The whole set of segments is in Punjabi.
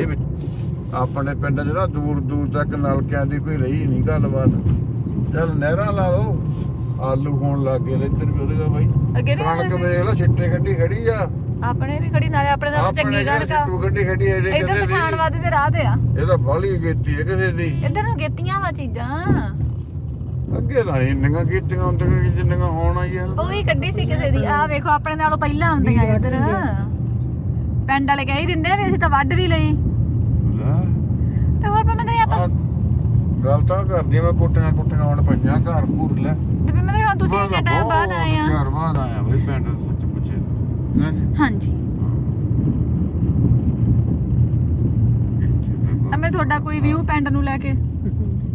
ਇਹ ਵਿੱਚ ਆਪਣੇ ਪਿੰਡ 'ਚ ਨਾ ਦੂਰ ਦੂਰ ਤੱਕ ਨਲਕਿਆਂ ਦੀ ਕੋਈ ਰਹੀ ਨਹੀਂ ਗੱਲਬਾਤ। ਚੱਲ ਨਹਿਰਾਂ ਲਾ ਲਓ ਆਲੂ ਹੋਣ ਲੱਗ ਗਏ ਇੱਧਰ ਵੀ ਉਹਦੇ ਬਾਈ। ਅੱਗੇ ਨਹੀਂ ਕਣਕ? ਵੇਖ ਲਓ ਛਿੱਟੇ ਗੱਡੀ ਖੜੀ ਆ। ਆਪਣੇ ਵੀ ਖੜੀ ਨਾਲੇ ਆਪਣੇ ਦਾ ਆਪਣੇ ਚੰਗੀ ਕਣਕ ਆ। ਛਿੱਟੂ ਗੱਡੀ ਖੜੀ ਹੈ ਇਹਦੇ ਇੱਧਰ ਕਿਸੇ ਪਠਾਨ ਦੀ ਵਾਦੀ ਦੇ ਰਾਹ ਤੇ ਆ। ਇਹ ਤਾਂ ਬਾਲੀ ਕੀਤੀ ਹੈ ਕਿਸੇ ਦੀ ਇੱਧਰ ਨੂੰ ਗੇਤੀਆਂ ਵਾ ਚੀਜ਼ਾਂ। ਅੱਗੇ ਤਾਂ ਇੰਨੀਆਂ ਕੀਤੀਆਂ ਹੁੰਦੀਆਂ ਕਿ ਜਿੰਨੀਆਂ ਹੋਣ ਆ। ਯਾਰ ਉਹ ਹੀ ਕੱਢੀ ਸੀ ਕਿਸੇ ਦੀ। ਆ ਵੇਖੋ ਆਪਣੇ ਨਾਲੋਂ ਪਹਿਲਾਂ ਹੁੰਦੀਆਂ ਇੱਧਰ। ਪਿੰਡ ਵਾਲੇ ਕਹਿ ਹੀ ਦਿੰਦੇ ਵੀ ਅਸੀਂ ਤਾਂ ਵੱਢ ਵੀ ਲਈ ਲੈ ਤੇ ਹੋਰ ਪਰ ਮੈਂ ਆਪਾਂ ਆਹ ਗੱਲ ਤਾਂ ਕਰਦੀ ਮੈਂ ਕੁੱਟੀਆਂ ਕੁੱਟੀਆਂ ਹੁਣ ਪਈਆਂ ਘਰ ਘੂਰ ਲੈ। ਤੇ ਫਿਰ ਮੈਂ ਹੁਣ ਤੁਸੀਂ ਇੰਨੇ ਟਾਈਮ ਬਾਅਦ ਆਏ ਆ। ਘਰ ਬਾਅਦ ਆਇਆ ਬਈ ਪਿੰਡ ਸੱਚ ਪੁੱਛੇ। ਨਾ ਜੀ? ਹਾਂਜੀ। ਐਵੇਂ ਤੁਹਾਡਾ ਕੋਈ ਵਿਊ ਪਿੰਡ ਨੂੰ ਲੈ ਕੇ।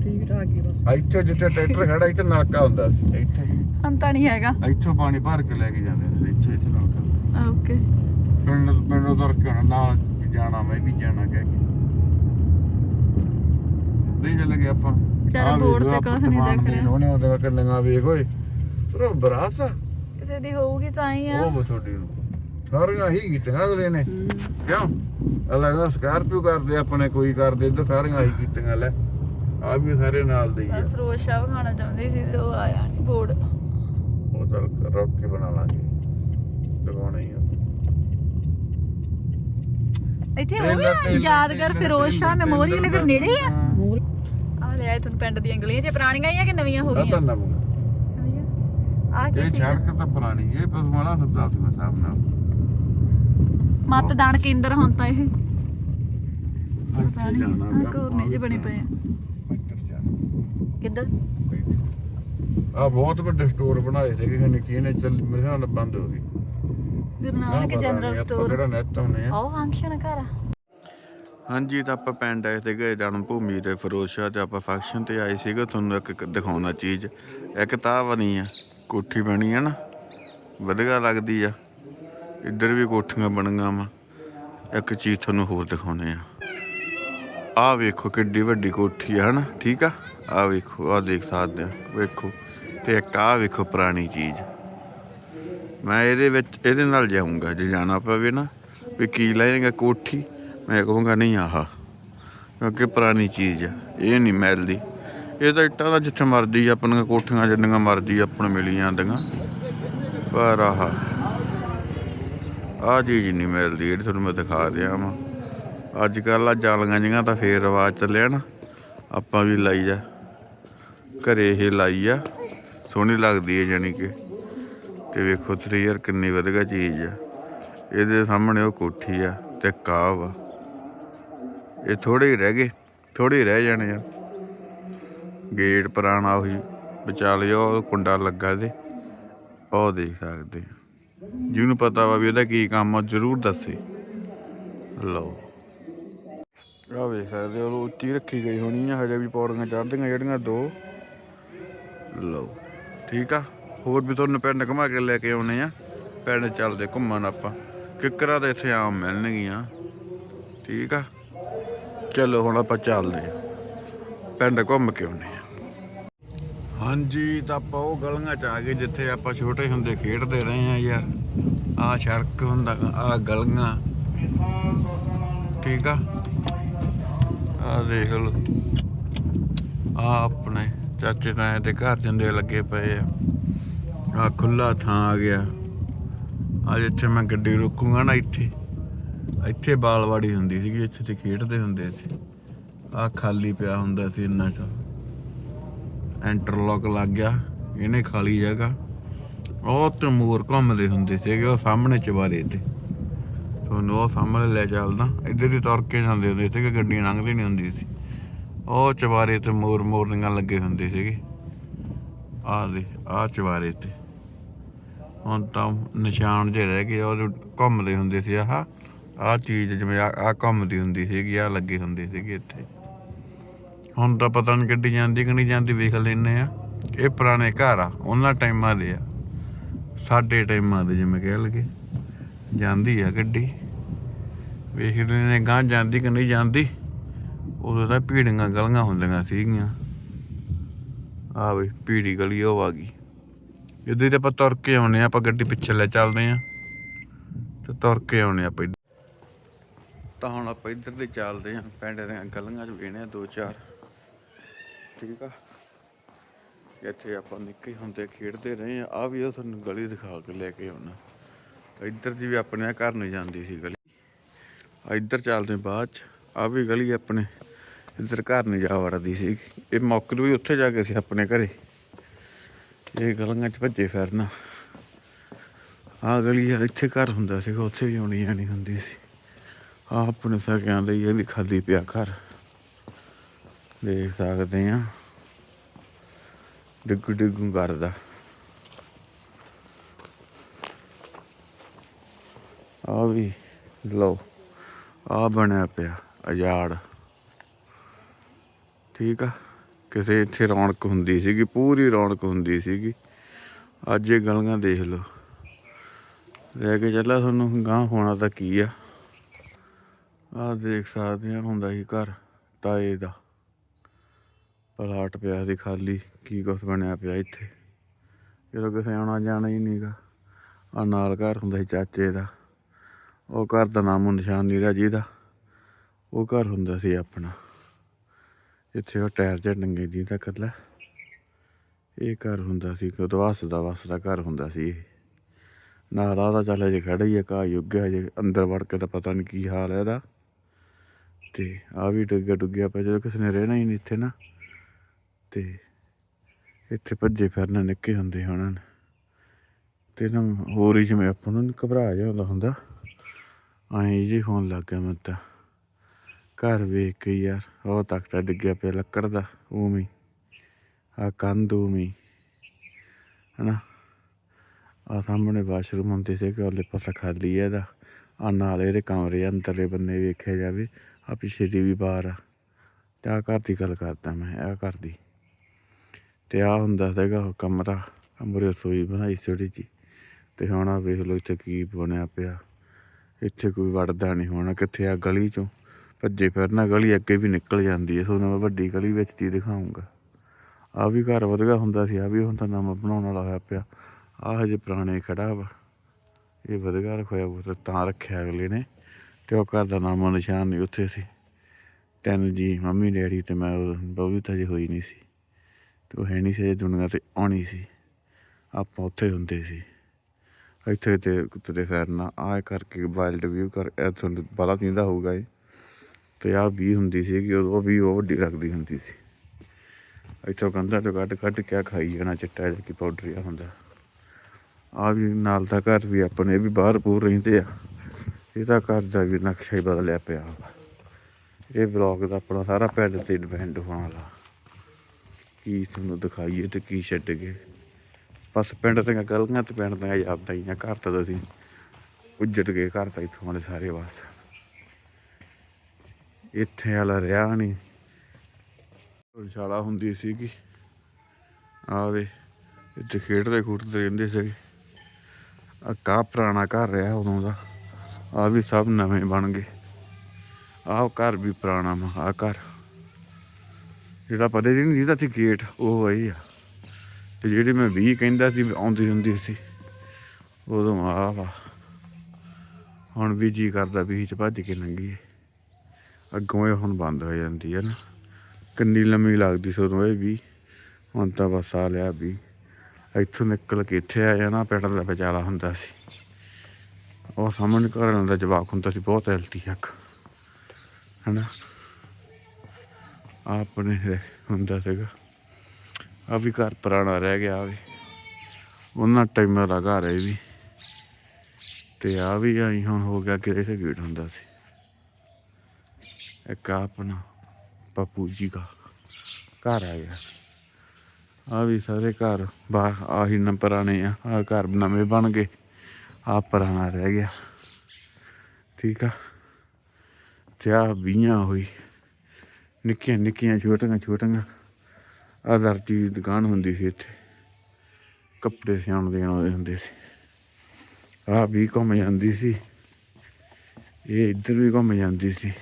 ਠੀਕ ਠਾਕ ਹੀ ਬਸ। ਇੱਥੇ ਜਿੱਥੇ ਟਰੈਕਟਰ ਖੜਾ ਇੱਥੇ ਨਲਕਾ ਹੁੰਦਾ ਸੀ। ਇੱਥੇ। ਹੁਣ ਤਾਂ ਨਹੀਂ ਹੈਗਾ। ਇੱਥੋਂ ਪਾਣੀ ਭਰ ਕੇ ਲੈ ਕੇ ਜਾਂਦੇ ਨੇ ਇੱਥੇ ਇੱਥੇ ਨਲਕਾ ਓਕੇ। ਪਿੰਡ ਪਿੰਡ ਉਧਰ ਕੇ ਨਾਲ ਜਾਣਾ ਮੈਂ ਵੀ ਜਾਣਾ ਕਹਿ ਕੇ। ਨਹੀਂ ਚੱਲ ਗਏ ਆਪਾਂ ਚੱਲ ਲਓ ਤੇ ਕੁਛ ਨੀ ਤੂਫਾਨ ਦਿਖ ਦੇ ਰਿਹਾ। ਰੋਣੇ ਉਹਦੇ ਕਿੰਨੀਆਂ ਵੇਖ ਓਏ। ਪਰ ਬਰਾਤ ਕਿਸੇ ਦੀ ਹੋਊਗੀ ਤਾਂ ਹੀ ਆ। ਉਹ ਬੋ ਤੁਹਾਡੀ ਨੂੰ। ਸਾਰੀਆਂ ਹੀ ਕੀਤੀਆਂ ਅਗਲੇ ਨੇ। ਕਿਉਂ? ਅਲੱਗ ਦਾ ਸਕਾਰਪੀਓ ਕਰਦੇ ਆਪਣੇ ਕੋਈ ਕਰਦੇ ਇੱਧਰ ਸਾਰੀਆਂ ਹੀ ਕੀਤੀਆਂ ਲੈ। ਆ ਵੀ ਸਾਰੇ ਨਾਲ ਦੇ ਹੀ ਆ। ਫਿਰੋਜ਼ ਸ਼ਾਹ ਖਾਣਾ ਚਾਹੁੰਦੀ ਸੀ ਤੇ ਉਹ ਆਇਆ ਨਹੀਂ ਬੋਰਡ ਉਹ ਚੱਲ ਰੋਕ ਕੇ ਬਣਾ ਲਾਂਗੇ। ਲਗਾਉਣਾ ਹੀ ਆ। ਇੱਥੇ ਉਹ ਵੀ ਆ, ਯਾਦਗਾਰ ਫਿਰੋਜ਼ ਸ਼ਾਹ ਮੈਮੋਰੀਅਲ ਇਧਰ ਨੇੜੇ ਆ। ਲੈ ਆਏ ਤੁਹਾਨੂੰ ਪਿੰਡ ਦੀਆਂ ਗਲੀਆਂ 'ਚ ਪੁਰਾਣੀਆਂ ਹੀ ਆ ਕਿ ਨਵੀਆਂ ਹੋ ਆ ਤਾਂ ਗਈਆਂ ਨਵਾਂ ਆ ਕੀ ਇਹ ਆ? ਸੜਕ ਤਾਂ ਪੁਰਾਣੀ ਹੈ ਪਰ ਮਾਲਾ ਸੱਦਾ ਸੀ ਸਾਹਿਬ ਨਾਲ ਮਤਦਾਨ ਕੇਂਦਰ ਹੁਣ ਤਾਂ ਇਹ। ਪਤਾ ਇੱਥੇ ਨਹੀਂ ਆ ਕੋਰਨੇ ਜਿਹੇ ਬਣੇ ਪਏ ਆ। ਕਿੱਧਰ? ਆ ਬਹੁਤ ਵੱਡੇ ਸਟੋਰ ਬਣਾਏ ਸੀਗੇ ਕਿ ਨਿੱਕੀ ਨੇ ਚੱਲ ਮੇਰੇ ਨਾਲ ਬੰਦ ਹੋ ਗਈ ਗੁਰੂ ਨਾਨਕ ਜਨਰਲ ਸਟੋਰ। ਜਿਹੜਾ ਨੈਟ ਆਉਨੇ ਆ। ਆਹ ਫੰਕਸ਼ਨ ਘਰ ਆ। ਹਾਂਜੀ, ਤਾਂ ਆਪਾਂ ਪਿੰਡ ਆਏ ਸੀਗੇ ਜਨਮ ਭੂਮੀ ਤੇ ਫਿਰੋਜ਼ ਤੇ ਆਪਾਂ ਫੰਕਸ਼ਨ ਤੇ ਆਏ ਸੀਗੇ। ਤੁਹਾਨੂੰ ਇੱਕ ਇੱਕ ਦਿਖਾਉਣਾ ਚੀਜ਼। ਇੱਕ ਤਾਂ ਬਣੀ ਆ, ਕੋਠੀ ਬਣੀ ਆ ਨਾ। ਵਧੀਆ ਲੱਗਦੀ ਆ। ਇੱਧਰ ਵੀ ਕੋਠੀਆਂ ਬਣੀਆਂ ਵਾ। ਇੱਕ ਚੀਜ਼ ਤੁਹਾਨੂੰ ਹੋਰ ਦਿਖਾਉਣੇ ਆ। ਆਹ ਵੇਖੋ ਕਿੱਡੀ ਵੱਡੀ ਕੋਠੀ ਆ, ਹਨਾ? ਠੀਕ ਆ? ਆਹ ਵੇਖੋ, ਆਹ ਦੇਖ ਸਕਦੇ ਆ। ਵੇਖੋ। ਤੇ ਇੱਕ ਆਹ ਵੇਖੋ ਪੁਰਾਣੀ ਚੀਜ਼। ਮੈਂ ਇਹਦੇ ਵਿੱਚ, ਇਹਦੇ ਨਾਲ ਜਾਊਂਗਾ ਜੇ ਜਾਣਾ ਪਵੇ ਨਾ। ਵੀ ਕੀ ਲੈਣਗਾ ਕੋਠੀ? ਮੈਂ ਕਹੂੰਗਾ ਨਹੀਂ ਆਹ। ਕਿਉਂਕਿ ਪੁਰਾਣੀ ਚੀਜ਼ ਆ, ਇਹ ਨਹੀਂ ਮਿਲਦੀ। ਇਹ ਤਾਂ ਇੱਟਾਂ ਦਾ ਜਿੱਥੇ ਮਰਦੀ ਆਪਣੀਆਂ ਕੋਠੀਆਂ ਜਿੰਨੀਆਂ ਮਰਦੀ ਆਪਾਂ ਨੂੰ ਮਿਲੀ ਜਾਂਦੀਆਂ ਪਰ ਆਹ ਆਹ ਚੀਜ਼ ਨਹੀਂ ਮਿਲਦੀ, ਜਿਹੜੀ ਤੁਹਾਨੂੰ ਮੈਂ ਦਿਖਾ ਰਿਹਾ ਵਾਂ। ਅੱਜ ਕੱਲ੍ਹ ਆ ਜਾਲੀਆਂ ਜਿਹੀਆਂ ਤਾਂ ਫੇਰ ਰਿਵਾਜ ਚੱਲਿਆ ਨਾ। ਆਪਾਂ ਵੀ ਲਾਈ ਜਾ ਘਰੇ ਇਹ ਲਾਈ ਆ, ਸੋਹਣੀ ਲੱਗਦੀ ਹੈ ਜਾਨੀ ਕਿ। ਤੇ ਵੇਖੋ ਤੁਸੀਂ ਯਾਰ ਕਿੰਨੀ ਵਧੀਆ ਚੀਜ਼ ਆ। ਇਹਦੇ ਸਾਹਮਣੇ ਉਹ ਕੋਠੀ ਆ ਤੇ ਕਾਵ ਆ ਇਹ ਥੋੜੇ ਹੀ ਰਹਿ ਗਏ ਥੋੜੇ ਹੀ ਰਹਿ ਜਾਣੇ ਆ। ਗੇਟ ਪੁਰਾਣਾ ਉਹੀ, ਵਿਚਾਲੇ ਉਹ ਕੁੰਡਾ ਲੱਗਾ ਇਹਦੇ ਉਹ ਦੇਖ ਸਕਦੇ ਜਿਹਨੂੰ ਪਤਾ ਵਾ ਵੀ ਇਹਦਾ ਕੀ ਕੰਮ ਆ ਜ਼ਰੂਰ ਦੱਸੇ। ਲਓ। ਆ ਵੇਖ ਸਕਦੇ ਹੋ ਉੱਚੀ ਰੱਖੀ ਗਈ ਹੋਣੀ ਆ, ਹਜੇ ਵੀ ਪੌੜੀਆਂ ਚੜ੍ਹਦੀਆਂ ਜਿਹੜੀਆਂ ਦੋ। ਲਓ, ਠੀਕ ਆ? ਹੋਰ ਵੀ ਤੁਹਾਨੂੰ ਪਿੰਡ ਘੁਮਾ ਕੇ ਲੈ ਕੇ ਆਉਣੇ ਆ। ਪਿੰਡ ਚੱਲਦੇ ਘੁੰਮਣ ਆਪਾਂ। ਕਿੱਕਰਾਂ ਤਾਂ ਇੱਥੇ ਆਮ ਮਿਲਣਗੀਆਂ। ਠੀਕ ਆ? ਚਲੋ ਹੁਣ ਆਪਾਂ ਚੱਲਦੇ ਹਾਂ। ਪਿੰਡ ਘੁੰਮ ਕੇ ਆਉਣੇ ਆ ਹਾਂਜੀ, ਤਾਂ ਆਪਾਂ ਉਹ ਗਲੀਆਂ ਚ ਆ ਗਏ ਜਿੱਥੇ ਆਪਾਂ ਛੋਟੇ ਹੁੰਦੇ ਖੇਡਦੇ ਰਹੇ ਆ ਯਾਰ। ਆ ਸੜਕ ਹੁੰਦਾ ਆ ਗਲੀਆਂ। ਠੀਕ ਆ? ਆ ਦੇਖ ਲਓ। ਆ ਆਪਣੇ ਚਾਚੇ ਤਾਏ ਦੇ ਘਰ ਜਿੰਦੇ ਲੱਗੇ ਪਏ ਆ। ਆ ਖੁੱਲਾ ਥਾਂ ਆ ਗਿਆ। ਆ ਜਿੱਥੇ ਮੈਂ ਗੱਡੀ ਰੋਕੂਗਾ ਨਾ ਇੱਥੇ। ਇੱਥੇ ਬਾਲਵਾੜੀ ਹੁੰਦੀ ਸੀਗੀ, ਇੱਥੇ ਤੇ ਖੇਡਦੇ ਹੁੰਦੇ ਸੀ ਆ ਖਾਲੀ ਪਿਆ ਹੁੰਦਾ ਸੀ ਇੰਨਾ ਚਾ। ਇੰਟਰਲੌਕ ਲੱਗ ਗਿਆ, ਇਹਨੇ ਖਾਲੀ ਜਗ੍ਹਾ। ਉਹ ਤੇ ਮੋਰ ਘੁੰਮਦੇ ਹੁੰਦੇ ਸੀਗੇ, ਉਹ ਸਾਹਮਣੇ ਚਵਾਰੇ ਤੇ। ਤੁਹਾਨੂੰ ਉਹ ਸਾਹਮਣੇ ਲੈ ਚੱਲਦਾ। ਇੱਧਰ ਹੀ ਤੁਰ ਕੇ ਜਾਂਦੇ ਹੁੰਦੇ ਸੀਗੇ ਕਿ ਗੱਡੀਆਂ ਲੰਘਦੀ ਨਹੀਂ ਹੁੰਦੀ ਸੀ। ਉਹ ਚਵਾਰੇ ਤੇ ਮੋਰ ਮੋਰਨੀਆਂ ਲੱਗੇ ਹੁੰਦੇ ਸੀਗੇ। ਆਹ ਦੇ ਆਹ ਚਵਾਰੇ ਤੇ। ਹੁਣ ਤਾਂ ਨਿਸ਼ਾਨ ਜੇ ਰਹਿ ਗਏ ਉਹ ਘੁੰਮਦੇ ਹੁੰਦੇ ਸੀ, ਆਹ। ਆਹ ਚੀਜ਼ ਜਿਵੇਂ ਆ ਆਹ ਘੁੰਮਦੀ ਹੁੰਦੀ ਸੀਗੀ, ਆ ਲੱਗੇ ਹੁੰਦੇ ਸੀਗੇ ਇੱਥੇ। ਹੁਣ ਤਾਂ ਪਤਾ ਨਹੀਂ ਗੱਡੀ ਜਾਂਦੀ ਕਿ ਨਹੀਂ ਜਾਂਦੀ ਵੇਖ ਲੈਨੇ ਆ। ਇਹ ਪੁਰਾਣੇ ਘਰ ਆ, ਉਹਨਾਂ ਟਾਈਮਾਂ ਦੇ ਆ। ਸਾਡੇ ਟਾਈਮਾਂ ਦੇ ਜਿਵੇਂ ਕਹਿ ਲਗੇ ਜਾਂਦੀ ਆ ਗੱਡੀ। ਵੇਖ ਲੈਨੇ ਗਾਂ ਜਾਂਦੀ ਕਿ ਨਹੀਂ ਜਾਂਦੀ। ਉਦੋਂ ਤਾਂ ਭੀੜੀਆਂ ਗਲੀਆਂ ਹੁੰਦੀਆਂ ਸੀਗੀਆਂ। ਆ ਵੇ, ਭੀੜੀ ਗਲੀ ਉਹ ਆ ਗਈ। ਇੱਧਰ ਤੇ ਆਪਾਂ ਤੁਰ ਕੇ ਆਉਨੇ ਆ, ਆਪਾਂ ਗੱਡੀ ਪਿੱਛੇ ਲੈ ਚੱਲਦੇ ਆ। ਤੇ ਤੁਰ ਕੇ ਆਉਨੇ ਆ ਆਪਾਂ ਤਾਂ ਹੁਣ ਆਪਾਂ ਇੱਧਰ ਦੇ ਚੱਲਦੇ ਆਂ ਪਿੰਡ ਦੀਆਂ ਗਲੀਆਂ 'ਚ ਵੇਣੇ ਆ ਦੋ ਚਾਰ। ਠੀਕ ਆ? ਇੱਥੇ ਆਪਾਂ ਨਿੱਕੇ ਹੁੰਦੇ ਖੇਡਦੇ ਰਹੇ ਆ ਆ ਵੀ ਉਹ ਤੁਹਾਨੂੰ ਗਲੀ ਦਿਖਾ ਕੇ ਲੈ ਕੇ ਆਉਣਾ। ਇੱਧਰ ਦੀ ਵੀ ਆਪਣੇ ਘਰ ਨੂੰ ਜਾਂਦੀ ਸੀ ਗਲੀ। ਆ ਇੱਧਰ ਚੱਲਦੇ ਬਾਅਦ ਚ। ਆ ਵੀ ਗਲੀ ਆਪਣੇ, ਇੱਧਰ ਘਰ ਨੂੰ ਜਾ ਵੜਦੀ ਸੀ। ਇਹ ਮੌਕਲ ਵੀ ਉੱਥੇ ਜਾ ਕੇ ਸੀ ਆਪਣੇ ਘਰੇ। ਇਹ ਗਲੀਆਂ 'ਚ ਭੱਜੇ ਫਿਰਨਾ। ਆ ਗਲੀ ਆ, ਇੱਥੇ ਘਰ ਹੁੰਦਾ ਸੀਗਾ, ਉੱਥੇ ਵੀ ਆਉਣੀ ਜਾਣੀ ਹੁੰਦੀ ਸੀ। ਆ ਆਪਣੇ ਸਕਿਆਂ ਲਈ ਇਹ ਵੀ ਖਾਲੀ ਪਿਆ ਘਰ। ਦੇਖ ਸਕਦੇ ਆ ਡਿੱਗੂ ਡਿੱਗੂ ਕਰਦਾ। ਆ ਵੀ, ਲਓ, ਆ ਬਣਿਆ ਪਿਆ ਅਜਾੜ। ਠੀਕ ਆ? ਕਿਸੇ ਇੱਥੇ ਰੌਣਕ ਹੁੰਦੀ ਸੀਗੀ, ਪੂਰੀ ਰੌਣਕ ਹੁੰਦੀ ਸੀਗੀ। ਅੱਜ ਇਹ ਗਲੀਆਂ ਦੇਖ ਲਓ। ਲੈ ਕੇ ਚੱਲਾ ਤੁਹਾਨੂੰ ਗਾਂ ਹੋਣਾ ਤਾਂ ਕੀ ਆ? ਆ ਦੇਖ ਸਕਦੇ ਆ, ਹੁੰਦਾ ਸੀ ਘਰ, ਤਾਏ ਦਾ। ਪਲਾਟ ਪਿਆ ਸੀ ਖਾਲੀ, ਕੀ ਕੁਛ ਬਣਿਆ ਪਿਆ ਇੱਥੇ। ਜਦੋਂ ਕਿਸੇ ਆਉਣਾ ਜਾਣਾ ਹੀ ਨਹੀਂਗਾ ਆ ਨਾਲ ਘਰ ਹੁੰਦਾ ਸੀ ਚਾਚੇ ਦਾ। ਉਹ ਘਰ ਦਾ ਨਾਮੋ ਨਿਸ਼ਾਨ ਨਹੀਂ ਰਿਹਾ ਜਿਹਦਾ ਉਹ ਘਰ ਹੁੰਦਾ ਸੀ ਆਪਣਾ। ਇੱਥੇ ਉਹ ਟਾਇਰ ਜਿਹਾ ਡੰਗੇ ਦੀ ਦਾ ਕੱਲਾ ਇਹ ਘਰ ਹੁੰਦਾ ਸੀ ਕਦੋਂ ਵਸਦਾ ਵਸਦਾ ਘਰ ਹੁੰਦਾ ਸੀ ਇਹ। ਨਾਲ ਆਦਾ ਚੱਲ ਜੇ ਖੜਾ ਹੀ ਆ ਕਾ ਯੁੱਗਿਆ ਜੇ ਅੰਦਰ ਵੜ ਕੇ ਤਾਂ ਪਤਾ ਨਹੀਂ ਕੀ ਹਾਲ ਹੈ ਇਹਦਾ। ਤੇ ਆ ਵੀ ਡੁੱਗਿਆ ਡੁੱਗਿਆ ਪਿਆ। ਜਦੋਂ ਕਿਸੇ ਨੇ ਰਹਿਣਾ ਹੀ ਨਹੀਂ ਇੱਥੇ ਨਾ, ਤੇ ਇੱਥੇ ਭੱਜੇ ਫਿਰਨਾ ਨਿੱਕੇ ਹੁੰਦੇ ਹਣ ਤੇ ਨਾ ਹੋਰ ਹੀ ਜਿਵੇਂ ਆਪਾਂ ਨੂੰ ਘਬਰਾ ਜਾ ਹੁੰਦਾ ਐਂ ਜੇ ਹੋਣ ਲੱਗ ਗਿਆ ਮੈਂ ਤਾਂ। ਘਰ ਵੇਖ ਕੇ ਯਾਰ, ਉਹ ਤੱਕ ਡਿੱਗਿਆ ਪਿਆ ਲੱਕੜ ਦਾ, ਉਵੇਂ ਹੀ। ਆ ਕੰਧ ਉਵੇਂ ਹੀ। ਹਨਾ? ਆ ਸਾਹਮਣੇ ਵਾਸ਼ਰੂਮ ਹੁੰਦੇ ਸੀ ਕਿ ਉਹਲੇ ਪਾਸਾ ਖਾਲੀ ਹੈ ਇਹਦਾ। ਆ ਨਾਲ ਇਹਦੇ ਕਮਰੇ ਅੰਦਰਲੇ ਬੰਨੇ ਵੇਖਿਆ ਜਾਵੇ। ਆ ਪਿੱਛੇ ਦੀ ਵੀ ਬਾਹਰ ਆ ਤੇ ਆ ਘਰ ਦੀ ਗੱਲ ਕਰਦਾ ਮੈਂ ਆ ਘਰ ਦੀ। ਤੇ ਆ ਹੁੰਦਾ ਸੀਗਾ ਉਹ ਕਮਰਾ ਕਮਰੇ ਰਸੋਈ ਬਣਾਈ ਛੋਟੀ ਜੀ ਤੇ ਹੁਣ ਆ ਵੇਖ ਲਓ ਇੱਥੇ ਕੀ ਬਣਿਆ ਪਿਆ। ਇੱਥੇ ਕੋਈ ਵੜਦਾ ਨਹੀਂ ਹੋਣਾ, ਕਿੱਥੇ ਆ ਗਲੀ ਚੋਂ ਭੱਜੇ ਫਿਰਨਾ ਗਲੀ ਅੱਗੇ ਵੀ ਨਿਕਲ ਜਾਂਦੀ ਹੈ ਤੁਹਾਨੂੰ ਮੈਂ ਵੱਡੀ ਗਲੀ ਵਿੱਚ ਦੀ ਦਿਖਾਉਂਗਾ ਆ ਵੀ ਘਰ ਵਧੀਆ ਹੁੰਦਾ ਸੀ ਆ ਵੀ ਹੁਣ ਤਾਂ ਨਵਾਂ ਬਣਾਉਣ ਵਾਲਾ ਹੋਇਆ ਪਿਆ। ਆ ਹਜੇ ਪੁਰਾਣੇ ਖੜਾ ਵਾ। ਇਹ ਵਧੀਆ ਰਖਿਆ ਉਹ ਤਾਂ ਰੱਖਿਆ ਅਗਲੇ ਨੇ। ਤੇ ਉਹ ਘਰ ਦਾ ਨਾਮੋ ਨਿਸ਼ਾਨ ਨਹੀਂ ਉੱਥੇ ਸੀ। ਤਿੰਨ ਜੀ, ਮੰਮੀ, ਡੈਡੀ ਤੇ ਮੈਂ ਉਹ ਬਹੂ ਤਾਂ ਜੇ ਹੋਈ ਨਹੀਂ ਸੀ। ਤੇ ਉਹ ਹੈ ਨਹੀਂ ਸੀ ਇਹ ਦੁਨੀਆ ਤੇ, ਆਉਣੀ ਸੀ। ਆਪਾਂ ਉੱਥੇ ਹੁੰਦੇ ਸੀ। ਇੱਥੇ ਤੇ ਕੁੱਤੇ ਫਿਰਨਾ, ਆਹ ਕਰਕੇ ਵਾਈਲਡ ਵਿਊ ਕਰ, ਇਹ ਤੁਹਾਨੂੰ ਬੜਾ ਦਿੰਦਾ ਹੋਊਗਾ ਇਹ। ਤੇ ਆਹ ਵੀ ਹੁੰਦੀ ਸੀ ਕਿ ਉਹ ਵੀ ਉਹ ਵੱਡੀ ਲੱਗਦੀ ਹੁੰਦੀ ਸੀ। ਇੱਥੋਂ ਕੰਧਾਂ ਤੋਂ ਕੱਢ ਕੱਢ ਕੇ ਖਾਈ ਜਾਣਾ, ਚਿੱਟਾ ਜਿਹਾ ਕਿ ਪਾਊਡਰ ਆ ਹੁੰਦਾ। ਆ ਵੀ ਨਾਲ ਦਾ ਘਰ ਵੀ ਆਪਣੇ ਵੀ ਬਾਹਰ ਪੂਰ ਰਹਿੰਦੇ ਆ। ਇਹਦਾ ਘਰ ਦਾ ਵੀ ਨਕਸ਼ਾ ਹੀ ਬਦਲਿਆ ਪਿਆ ਵਾ। ਇਹ ਬਲੌਗ ਦਾ ਆਪਣਾ ਸਾਰਾ ਪਿੰਡ ਤੇ ਡਿਪੈਂਡ ਹੋਣ ਵਾਲਾ। ਕੀ ਤੁਹਾਨੂੰ ਦਿਖਾਈਏ ਤੇ ਕੀ ਛੱਡ ਗਏ। ਬਸ ਪਿੰਡ ਦੀਆਂ ਗਲੀਆਂ ਤੇ ਪਿੰਡ ਦੀਆਂ ਯਾਦਾਂ ਹੀ ਆ। ਘਰ ਤਾਂ ਅਸੀਂ ਉੱਜੜ ਗਏ, ਘਰ ਤਾਂ ਇੱਥੋਂ ਵਾਲੇ ਸਾਰੇ ਬਸ। ਇੱਥੇ ਵਾਲਾ ਰਿਹਾ ਨਹੀਂ ਸ਼ਾਲਾ ਹੁੰਦੀ ਸੀਗੀ। ਆਵੇ, ਇੱਥੇ ਖੇਡਦੇ ਖੂਡਦੇ ਰਹਿੰਦੇ ਸੀਗੇ। ਆ ਕਾ ਪੁਰਾਣਾ ਘਰ ਰਿਹਾ ਉਦੋਂ ਦਾ। ਆ ਵੀ ਸਭ ਨਵੇਂ ਬਣ ਗਏ। ਆਹ ਘਰ ਵੀ ਪੁਰਾਣਾ ਵਾ ਆ ਘਰ। ਜਿਹੜਾ ਪਤਾ ਜੀ ਨਹੀਂ ਜਿਹਦਾ ਸੀ ਗੇਟ ਉਹ ਆਈ ਆ। ਤੇ ਜਿਹੜੇ ਮੈਂ 20 ਕਹਿੰਦਾ ਸੀ ਆਉਂਦੀ ਹੁੰਦੀ ਸੀ, ਉਦੋਂ ਆ। ਵਾ ਹੁਣ ਵੀ ਜੀ ਕਰਦਾ ਵੀ ਚ ਭੱਜ ਕੇ ਲੰਘੀਏ। ਅੱਗੋਂ ਇਹ ਹੁਣ ਬੰਦ ਹੋ ਜਾਂਦੀ ਹੈ ਨਾ। ਕਿੰਨੀ ਲੰਮੀ ਲੱਗਦੀ ਸੀ ਉਦੋਂ ਇਹ ਵੀ। ਹੁਣ ਤਾਂ ਬਸ ਆ ਲਿਆ ਵੀ। ਇੱਥੋਂ ਨਿਕਲ ਕੇ ਇੱਥੇ ਆ ਜਾਣਾ, ਪਿੰਡ ਦਾ ਵਿਚਾਲਾ ਹੁੰਦਾ ਸੀ। ਉਹ ਸਾਹਮਣੇ ਘਰਾਂ ਦਾ ਜਵਾਕ ਹੁੰਦਾ ਸੀ, ਬਹੁਤ ਐਲਟੀ ਅੱਖ। ਹਨਾ? ਆਹ ਆਪਣੇ ਹੁੰਦਾ ਸੀਗਾ। ਆ ਵੀ ਘਰ ਪੁਰਾਣਾ ਰਹਿ ਗਿਆ ਵੀ। ਉਹਨਾਂ ਟਾਈਮਾਂ ਦਾ ਘਰ ਹੈ ਵੀ। ਤੇ ਆ ਵੀ ਆਈ ਹੁਣ ਹੋ ਗਿਆ, ਕਿਹੜੇ ਸੇ ਗੇਟ ਹੁੰਦਾ ਸੀ। ਇੱਕ ਆਪਣਾ ਪਪੂ ਜੀ ਦਾ ਘਰ ਆ ਗਿਆ। ਆ ਵੀ ਸਾਰੇ ਘਰ ਬਾ, ਆਹੀ ਨਾ, ਪੁਰਾਣੇ ਆ। ਆ ਘਰ ਨਵੇਂ ਬਣ ਗਏ। ਆ ਪੁਰਾਣਾ ਰਹਿ ਗਿਆ। ਠੀਕ ਆ? ਤੇ ਆ ਵੀਆਂ ਹੋਈ। ਨਿੱਕੀਆਂ ਨਿੱਕੀਆਂ, ਛੋਟੀਆਂ ਛੋਟੀਆਂ। ਆ ਦਰਜੀ ਦੀ ਦੁਕਾਨ ਹੁੰਦੀ ਸੀ ਇੱਥੇ। ਕੱਪੜੇ ਸਿਉਣ ਦੇਣ ਆਉਂਦੇ ਹੁੰਦੇ ਸੀ। ਆ ਵੀ ਘੁੰਮ ਜਾਂਦੀ ਸੀ। ਇਹ ਇੱਧਰ ਵੀ ਘੁੰਮ ਜਾਂਦੀ ਸੀ।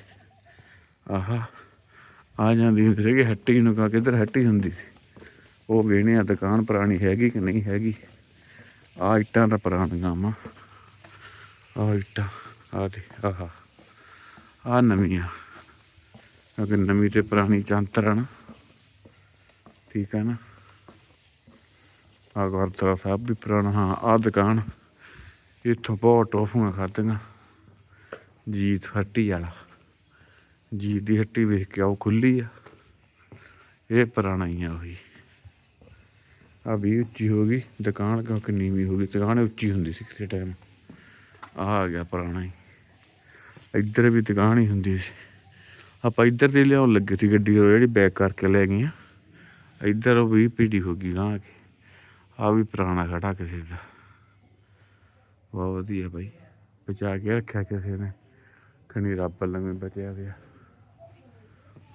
ਆਹਾ, ਆ ਜਾਂਦੀ ਹੁੰਦੀ ਸੀ। ਕਿ ਹੱਟੀ ਨੂੰ ਕਹਾ ਕਿੱਧਰ ਹੱਟੀ ਹੁੰਦੀ ਸੀ? ਉਹ ਵੇਣੇ ਆ ਦੁਕਾਨ ਪੁਰਾਣੀ ਹੈਗੀ ਕਿ ਨਹੀਂ ਹੈਗੀ। ਆ ਇੱਟਾਂ ਦਾ ਪੁਰਾਣੀਆਂ ਵਾ। ਆ ਇੱਟਾਂ ਆ ਦੇ, ਆਹਾ ਆ ਨਵੀਂ ਆ ਨਵੀਂ ਤੇ ਪੁਰਾਣੀ ਚ ਅੰਤਰ ਆ ਨਾ। ਠੀਕ ਹੈ ਨਾ। ਆ ਗੁਰਦੁਆਰਾ ਸਾਹਿਬ ਵੀ ਪੁਰਾਣਾ, ਹਾਂ ਆ ਦੁਕਾਨ। ਇੱਥੋਂ ਬਹੁਤ ਟੋਫੀਆਂ ਖਾਧੀਆਂ। ਜੀਤ ਹੱਟੀ ਵਾਲਾ। ਜੀਤ ਦੀ ਹੱਟੀ ਵੇਖ ਕੇ ਆਓ, ਖੁੱਲੀ ਆ। ਇਹ ਪੁਰਾਣਾ ਹੀ ਆ ਉਹੀ। ਆ ਵੀ ਉੱਚੀ ਹੋ ਗਈ, ਦੁਕਾਨ ਕਿਉਂਕਿ ਨੀਵੀਂ ਹੋ ਗਈ, ਦੁਕਾਨ ਉੱਚੀ ਹੁੰਦੀ ਸੀ ਕਿਸੇ ਟਾਈਮ ਆ ਆ ਗਿਆ ਪੁਰਾਣਾ ਹੀ। ਇੱਧਰ ਵੀ ਦੁਕਾਨ ਹੀ ਹੁੰਦੀ ਸੀ। ਆਪਾਂ ਇੱਧਰ ਦੀ ਲਿਆਉਣ ਲੱਗੇ ਸੀ ਗੱਡੀ ਜਿਹੜੀ ਬੈਕ ਕਰਕੇ ਲੈ ਗਈਆਂ। ਇੱਧਰ ਉਹ ਵੀ ਪੀੜੀ ਹੋ ਗਈ ਗਾਂ ਕੇ ਆ ਵੀ ਪੁਰਾਣਾ ਖੜਾ ਕਿਸੇ ਦਾ। ਬਹੁਤ ਵਧੀਆ ਬਾਈ। ਬਚਾ ਕੇ ਰੱਖਿਆ ਕਿਸੇ ਨੇ। ਖਣੀ ਰੱਬ ਲੰਮੇ ਬਚਿਆ ਪਿਆ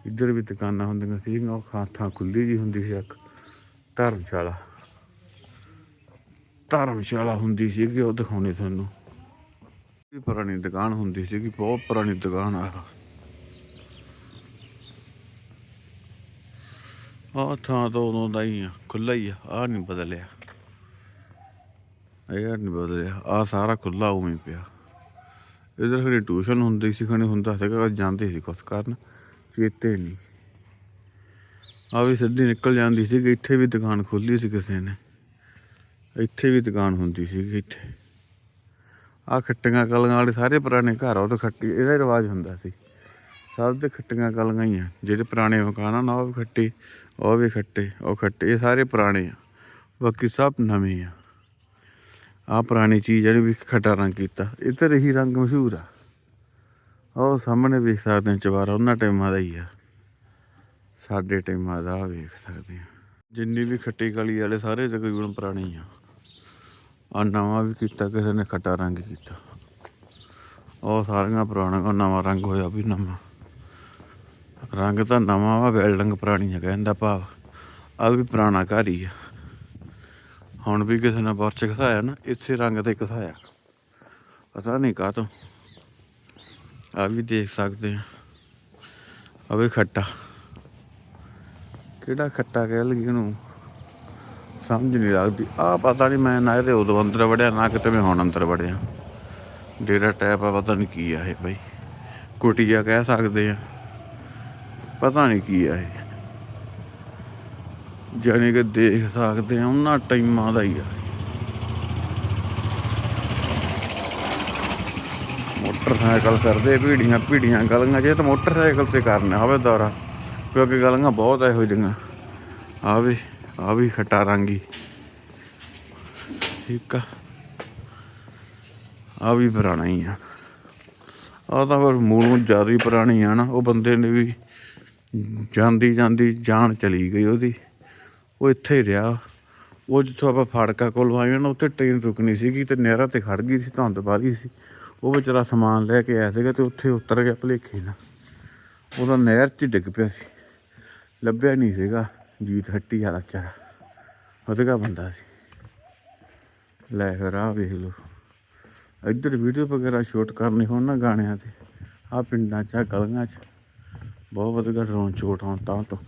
ਇੱਧਰ ਵੀ ਦੁਕਾਨਾਂ ਹੁੰਦੀਆਂ ਸੀ ਉਹ ਖਾਂ ਥਾਂ ਖੁੱਲੀ ਜੀ ਹੁੰਦੀ ਸੀ ਇੱਕ ਧਰਮਸ਼ਾਲਾ। ਧਰਮਸ਼ਾਲਾ ਹੁੰਦੀ ਸੀਗੀ, ਉਹ ਦਿਖਾਉਣੀ ਤੁਹਾਨੂੰ। ਵੀ ਪੁਰਾਣੀ ਦੁਕਾਨ ਹੁੰਦੀ ਸੀਗੀ, ਬਹੁਤ ਪੁਰਾਣੀ ਦੁਕਾਨ ਆ। ਆਹ ਥਾਂ ਤਾਂ ਉਦੋਂ ਦਾ ਹੀ ਆ ਖੁੱਲਾ ਹੀ ਆ ਆ ਨਹੀਂ ਬਦਲਿਆ। ਇਹ ਨਹੀਂ ਬਦਲਿਆ ਆ ਸਾਰਾ ਖੁੱਲਾ ਉਵੇਂ ਪਿਆ। ਇਧਰ ਖੜੀ ਟਿਊਸ਼ਨ ਹੁੰਦੀ ਸੀ ਖਣੀ ਹੁੰਦਾ ਸੀਗਾ, ਜਾਂਦੇ ਸੀ ਕੁਛ ਕਰਨ, ਚੇਤੇ ਨਹੀਂ। ਆ ਵੀ ਸਿੱਧੀ ਨਿਕਲ ਜਾਂਦੀ ਸੀ ਕਿ ਇੱਥੇ ਵੀ ਦੁਕਾਨ ਖੋਲੀ ਸੀ ਕਿਸੇ ਨੇ। ਇੱਥੇ ਵੀ ਦੁਕਾਨ ਹੁੰਦੀ ਸੀ ਇੱਥੇ। ਆ ਖੱਟੀਆਂ ਕਲੀਆਂ ਵਾਲੇ ਸਾਰੇ ਪੁਰਾਣੇ ਘਰ ਆ, ਉਹ ਤਾਂ ਖੱਟੀ, ਇਹਦਾ ਹੀ ਰਿਵਾਜ ਹੁੰਦਾ ਸੀ। ਸਭ ਦੇ ਖੱਟੀਆਂ ਕਲੀਆਂ ਹੀ ਆ, ਜਿਹੜੇ ਪੁਰਾਣੇ ਮਕਾਨ ਆ ਨਾ, ਉਹ ਵੀ ਖੱਟੇ, ਉਹ ਵੀ ਖੱਟੇ, ਉਹ ਖੱਟੇ, ਇਹ ਸਾਰੇ ਪੁਰਾਣੇ ਆ। ਬਾਕੀ ਸਭ ਨਵੇਂ ਆ। ਆ ਪੁਰਾਣੀ ਚੀਜ਼ ਜਿਹੜੀ ਵੀ ਖੱਟਾ ਰੰਗ ਕੀਤਾ, ਇੱਧਰ ਇਹੀ ਰੰਗ ਮਸ਼ਹੂਰ ਆ। ਉਹ ਸਾਹਮਣੇ ਵੇਖ ਸਕਦੇ ਆ ਚਵਾਰਾ ਉਹਨਾਂ ਟਾਈਮਾਂ ਦਾ ਹੀ ਆ। ਸਾਡੇ ਟਾਈਮਾਂ ਦਾ ਵੇਖ ਸਕਦੇ ਆ। ਜਿੰਨੀ ਵੀ ਖੱਟੀ ਕਲੀ ਵਾਲੇ ਸਾਰੇ ਤਕਰੀਬਨ ਪੁਰਾਣੇ ਹੀ ਆ। ਆ ਨਵਾਂ ਵੀ ਕੀਤਾ, ਕਿਸੇ ਨੇ ਖੱਟਾ ਰੰਗ ਕੀਤਾ। ਉਹ ਸਾਰੀਆਂ ਪੁਰਾਣੀਆਂ ਨਵਾਂ ਰੰਗ ਹੋਇਆ ਵੀ ਨਵਾਂ। ਰੰਗ ਤਾਂ ਨਵਾਂ ਵਾ, ਬਿਲਡਿੰਗ ਪੁਰਾਣੀ ਆ ਕਹਿੰਦਾ ਭਾਵ। ਆ ਵੀ ਪੁਰਾਣਾ ਘਰ ਹੀ ਆ। ਹੁਣ ਵੀ ਕਿਸੇ ਨੇ ਬਰਚ ਘਸਾਇਆ ਨਾ, ਇਸੇ ਰੰਗ ਤੇ ਘਸਾਇਆ। ਪਤਾ ਨਹੀਂ ਕਾਹ ਤੋਂ ਆ ਵੀ ਦੇਖ ਸਕਦੇ ਆ। ਆ ਵੀ ਖੱਟਾ। ਕਿਹੜਾ ਖੱਟਾ ਕਹਿ ਲਗੀ ਉਹਨੂੰ? ਸਮਝ ਨਹੀਂ ਲੱਗਦੀ ਆ ਪਤਾ ਨਹੀਂ ਮੈਂ ਨਾ ਇਹਦੇ ਉਦੋਂ ਅੰਦਰ ਵੜਿਆ, ਨਾ ਕਿਤੇ ਮੈਂ ਹੁਣ ਅੰਦਰ ਵੜਿਆ। ਡੇਰਾ ਟੈਪ ਆ, ਪਤਾ ਨਹੀਂ ਕੀ ਆ ਇਹ ਭਾਈ ਕੁਟੀਆ ਕਹਿ ਸਕਦੇ ਆ। ਪਤਾ ਨਹੀਂ ਕੀ ਆ ਇਹ। ਜਾਣੀ ਕਿ ਦੇਖ ਸਕਦੇ ਆ, ਉਹਨਾਂ ਟਾਈਮਾਂ ਦਾ ਹੀ ਆ। ਮੋਟਰਸਾਈਕਲ ਕਰਦੇ ਭੀੜੀਆਂ ਭੀੜੀਆਂ ਗਲੀਆਂ ਜੇ ਤਾਂ ਮੋਟਰਸਾਈਕਲ ਤੇ ਕਰਨਾ ਹੋਵੇ ਦੌਰਾ। ਕਿਉਂਕਿ ਗਲੀਆਂ ਬਹੁਤ ਇਹੋ ਜਿਹੀਆਂ। ਆ ਵੀ ਆ ਵੀ ਖੱਟਾ ਰੰਗੀ ਠੀਕ ਆ। ਆ ਵੀ ਪੁਰਾਣਾ ਹੀ ਆ। ਆ ਤਾਂ ਫਿਰ ਮੂਲੋਂ ਜ਼ਿਆਦਾ ਹੀ ਪੁਰਾਣੀ ਆ ਨਾ। ਉਹ ਬੰਦੇ ਨੇ ਵੀ ਜਾਂਦੀ ਜਾਂਦੀ ਜਾਨ ਚਲੀ ਗਈ ਉਹਦੀ। ਉਹ ਇੱਥੇ ਹੀ ਰਿਹਾ। ਉਹ ਜਿੱਥੋਂ ਆਪਾਂ ਫਾੜਕਾ ਕੋਲ ਆਏ ਨਾ, ਉੱਥੇ ਟ੍ਰੇਨ ਰੁਕਣੀ ਸੀਗੀ ਤੇ ਨਹਿਰਾਂ ਤੇ ਖੜ ਗਈ ਸੀ, ਧੁੰਦ ਬਾਰੀ ਸੀ। ਉਹ ਵਿਚਾਰਾ ਸਮਾਨ ਲੈ ਕੇ ਆਇਆ ਸੀਗਾ ਤੇ ਉੱਥੇ ਉਤਰ ਗਿਆ ਭਲੇਖੇ ਨਾਲ। ਉਹਦਾ ਨਹਿਰ 'ਚ ਡਿੱਗ ਪਿਆ ਸੀ। ਲੱਭਿਆ ਨਹੀਂ ਸੀਗਾ, ਜੀਤ ਹੱਟੀ ਵਾਲਾ ਚਾਰਾ ਉਹਦੇ ਬੰਦਾ ਸੀ। ਲੈ ਫਿਰ ਆ ਵੇਖ ਲਓ। ਇੱਧਰ ਵੀਡੀਓ ਵਗੈਰਾ ਸ਼ੂਟ ਕਰਨੀ ਹੋਣ ਨਾ ਗਾਣਿਆਂ ਤੇ। ਆ ਪਿੰਡਾਂ 'ਚ, ਆਹ ਗਲੀਆਂ 'ਚ। ਬਹੁਤ ਵਧੀਆ ਡਰੋਨ ਸ਼ੂਟ ਹੋਣ ਤਾਂ ਤੋਂ।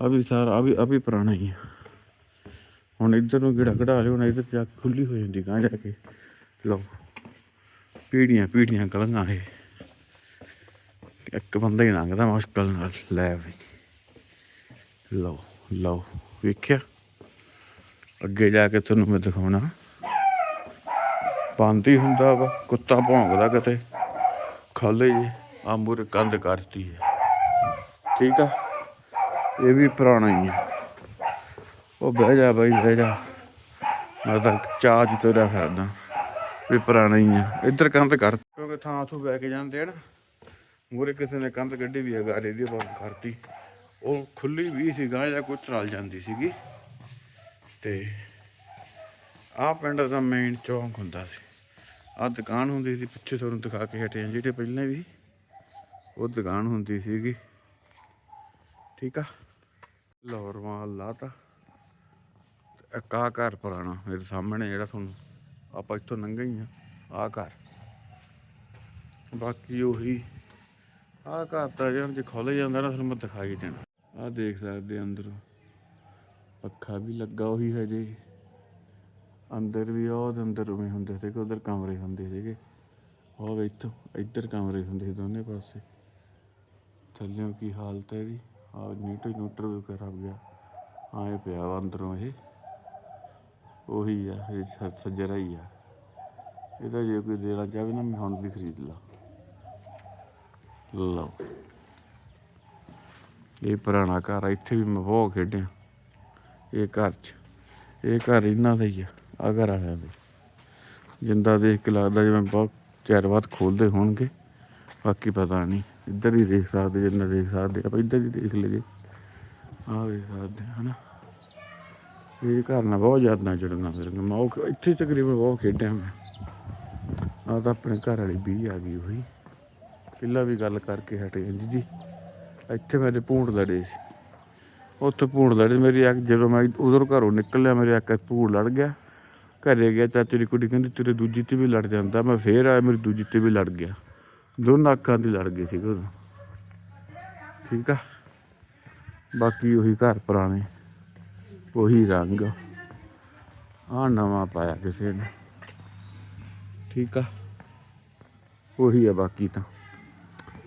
ਆ ਵੀ ਸਾਰਾ ਆ ਵੀ ਆ ਵੀ ਪੁਰਾਣਾ ਹੀ ਆ। ਹੁਣ ਇੱਧਰ ਨੂੰ ਗਿੜਾ ਕਢਾ ਲਿਓ, ਹੁਣ ਇੱਧਰ ਜਾ ਕੇ ਖੁੱਲੀ ਹੋ ਜਾਂਦੀ ਗਾਂ ਜਾ ਕੇ। ਲਓ। ਪੀੜੀਆਂ ਪੀੜੀਆਂ ਗਲੀਆਂ ਇਹ ਇੱਕ ਬੰਦਾ ਹੀ ਲੰਘਦਾ ਮੁਸ਼ਕਲ ਨਾਲ। ਲੈ ਵੀ। ਲਓ ਲਓ, ਵੇਖਿਆ? ਅੱਗੇ ਜਾ ਕੇ ਤੁਹਾਨੂੰ ਮੈਂ ਦਿਖਾਉਣਾ। ਬੰਦ ਹੀ ਹੁੰਦਾ ਵਾ, ਕੁੱਤਾ ਭੌਂਕਦਾ ਕਿਤੇ। ਖਾਲੇ ਜੀ ਆ ਮੂਰੇ ਕੰਧ ਕਰਤੀ ਹੈ। ਠੀਕ ਆ? ਇਹ ਵੀ ਪੁਰਾਣਾ ਹੀ ਆ ਉਹ ਬਹਿ ਜਾ ਬਾਈ, ਬਹਿ ਜਾ। ਮੈਂ ਤਾਂ ਚਾਹ ਚ ਤੁਰਿਆ ਫਿਰਦਾ। ਵੀ ਪੁਰਾਣਾ ਹੀ ਆ ਇੱਧਰ ਕੰਧ ਕਰ। ਕਿਉਂਕਿ ਥਾਂ ਤੋਂ ਬਹਿ ਕੇ ਜਾਂਦੇ ਆ ਨਾ ਮੂਰੇ ਕਿਸੇ ਨੇ ਕੰਧ ਕੱਢੀ ਵੀ ਹੈ ਗਾਰੇ ਦੀ ਬੰਦ ਕਰਤੀ ਉਹ ਖੁੱਲੀ ਵੀ ਸੀ ਗਾਂ ਜਾਂ ਕੁਝ ਰਲ ਜਾਂਦੀ ਸੀਗੀ। ਤੇ ਆਹ ਪਿੰਡ ਦਾ ਮੇਨ ਚੌਂਕ ਹੁੰਦਾ ਸੀ। ਆਹ ਦੁਕਾਨ ਹੁੰਦੀ ਸੀ, ਪਿੱਛੇ ਤੁਹਾਨੂੰ ਦਿਖਾ ਕੇ ਹਟੇ ਹਾਂ, ਜਿਹੜੇ ਪਹਿਲਾਂ ਵੀ ਉਹ ਦੁਕਾਨ ਹੁੰਦੀ ਸੀਗੀ। ਠੀਕ ਆ? ਲਾਹੌਰ ਮਾਲ ਲਾਤਾ। ਤੇ ਇੱਕ ਆਹ ਘਰ ਪੁਰਾਣਾ, ਮੇਰੇ ਸਾਹਮਣੇ ਜਿਹੜਾ ਤੁਹਾਨੂੰ ਆਪਾਂ ਇੱਥੋਂ ਲੰਘੇ ਹੀ ਆ ਆਹ ਘਰ। ਬਾਕੀ ਉਹੀ ਆਹ ਘਰ ਤਾਂ ਜੇ ਜੇ ਖੋਲੇ ਜਾਂਦਾ ਨਾ, ਤੁਹਾਨੂੰ ਮੈਂ ਦਿਖਾਈ ਦੇਣਾ। ਆਹ ਦੇਖ ਸਕਦੇ ਅੰਦਰੋਂ। ਪੱਖਾ ਵੀ ਲੱਗਾ ਉਹੀ ਹਜੇ ਅੰਦਰ ਵੀ ਉਹ ਉਹਦੇ ਅੰਦਰ ਉਵੇਂ ਹੁੰਦੇ ਸੀਗੇ, ਉਧਰ ਕਮਰੇ ਹੁੰਦੇ ਸੀਗੇ। ਉਹ ਇੱਥੋਂ, ਇੱਧਰ ਕਮਰੇ ਹੁੰਦੇ ਸੀ ਦੋਨੇ ਪਾਸੇ। ਥੱਲਿਓਂ ਕੀ ਹਾਲਤ ਹੈ ਇਹਦੀ? ਆ ਨੀਟੋ ਨੂਟਰ ਵੀ ਕਰ ਗਿਆ। ਆਏ ਪਿਆ ਵਾ ਅੰਦਰੋਂ ਇਹ। ਉਹੀ ਆ, ਇਹ ਸੱਜਰਾ ਹੀ ਆ। ਇਹਦਾ ਜੇ ਕੋਈ ਦੇਣਾ ਚਾਹਵੇ ਨਾ, ਮੈਂ ਹੁਣ ਵੀ ਖਰੀਦ ਲਾ। ਲਓ। ਇਹ ਪੁਰਾਣਾ ਘਰ ਆ ਇੱਥੇ ਵੀ ਮੈਂ ਬਹੁਤ ਖੇਡਿਆ। ਇਹ ਘਰ 'ਚ ਇਹ ਘਰ ਇਹਨਾਂ ਦਾ ਹੀ ਆ ਆ ਘਰ ਵਾਲਿਆਂ ਦੇ ਜਿੰਦਾ ਦੇਖ ਕੇ ਲੱਗਦਾ ਜਿਵੇਂ ਬਹੁਤ ਚਿਰ ਬਾਅਦ ਖੋਲਦੇ ਹੋਣਗੇ ਬਾਕੀ ਪਤਾ ਨਹੀਂ ਇੱਧਰ ਹੀ ਦੇਖ ਸਕਦੇ ਜਿੰਨਾ ਦੇਖ ਸਕਦੇ ਆਪਾਂ ਇੱਧਰ ਹੀ ਦੇਖ ਲਈਏ। ਆਹ ਵੇਖ ਸਕਦੇ ਹਾਂ, ਹਨਾ। ਇਹ ਘਰ ਨਾਲ ਬਹੁਤ ਯਾਦਾਂ ਨਾ ਜੁੜਨਾ ਮੇਰੇ ਮੈਂ ਉਹ ਇੱਥੇ ਤਕਰੀਬਨ ਬਹੁਤ ਖੇਡਿਆ ਮੈਂ। ਆ ਤਾਂ ਆਪਣੇ ਘਰ ਵਾਲੀ ਵੀ ਆ ਗਈ ਹੋਈ ਪਹਿਲਾਂ ਵੀ ਗੱਲ ਕਰਕੇ ਹਟੇ ਜੀ ਜੀ। ਇੱਥੇ ਮੇਰੇ ਭੂੰਡ ਲੜੇ ਸੀ। ਉੱਥੇ ਭੂੰਡ ਲੜੇ, ਮੇਰੀ ਇੱਕ ਜਦੋਂ ਮੈਂ ਉਧਰ ਘਰੋਂ ਨਿਕਲਿਆ, ਮੇਰੇ ਇੱਕ ਭੂੰਡ ਲੜ ਗਿਆ। ਘਰੇ ਗਿਆ, ਚਾਚੇ ਤੇਰੀ ਕੁੜੀ ਕਹਿੰਦੀ, ਤੇਰੇ ਦੂਜੀ ਤੇ ਵੀ ਲੜ ਜਾਂਦਾ। ਮੈਂ ਫੇਰ ਆਇਆ, ਮੇਰੀ ਦੂਜੀ ਤੇ ਵੀ ਲੜ ਗਿਆ। ਦੋਨਾਂ ਅੱਖਾਂ ਦੀ ਲੜ ਗਏ ਸੀ ਉਦੋਂ। ਠੀਕ ਆ? ਬਾਕੀ ਉਹੀ ਘਰ ਪੁਰਾਣੇ, ਉਹੀ ਰੰਗ। ਆ ਨਵਾਂ ਪਾਇਆ ਕਿਸੇ ਨੇ। ਠੀਕ ਆ? ਉਹੀ ਆ ਬਾਕੀ ਤਾਂ।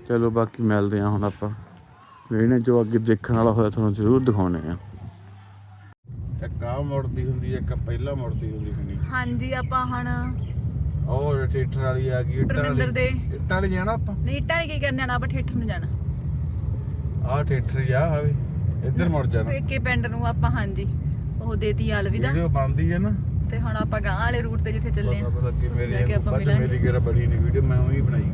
ਚਲੋ ਬਾਕੀ ਮਿਲਦੇ ਆ ਹੁਣ ਆਪਾਂ। ਇਹਨੇ ਜੋ ਅੱਗੇ ਦੇਖਣ ਵਾਲਾ ਹੋਇਆ ਤੁਹਾਨੂੰ ਜ਼ਰੂਰ ਦਿਖਾਉਣੇ ਆ। ਇੱਕ ਆ ਮੁੜਦੀ ਹੁੰਦੀ ਇੱਕ ਪਹਿਲਾਂ ਮੁੜਦੀ ਹੁੰਦੀ ਸੀ ਹਾਂਜੀ ਆਪਾਂ ਹੁਣ ਉਹ ਥੀਏਟਰ ਵਾਲੀ ਆ ਗਈ ਇੱਟਾਂ ਪਰਮਿੰਦਰ ਦੇ। ਇੱਟਾਂ ਵਾਲੀ ਜਾਣਾ ਆਪਾਂ? ਨਹੀਂ ਟਾਈ ਕੀ ਕਰਨ ਜਾਣਾ ਆਪਾਂ ਠੇਠ ਨੂੰ ਜਾਣਾ। ਆਹ ਥੀਏਟਰ ਹੀ ਆ ਹਵੇ ਇੱਧਰ ਮੁੜ ਜਾਣਾ। ਪੇਕੇ ਪਿੰਡ ਨੂੰ ਆਪਾਂ ਹਾਂਜੀ। ਉਹ ਦੇਤੀ ਅਲਵਿਦਾ। ਵੀਡੀਓ ਬੰਦੀ ਹੈ ਨਾ। ਤੇ ਹੁਣ ਆਪਾਂ ਗਾਂ ਵਾਲੇ ਰੂਟ ਤੇ ਜਿੱਥੇ ਚੱਲੇ ਆ। ਪਤਾ ਪਤਾ ਕਿ ਮੇਰੀ ਕਿਹੜਾ ਬੜੀ ਨਹੀਂ ਵੀਡੀਓ ਮੈਂ ਉਹੀ ਬਣਾਈ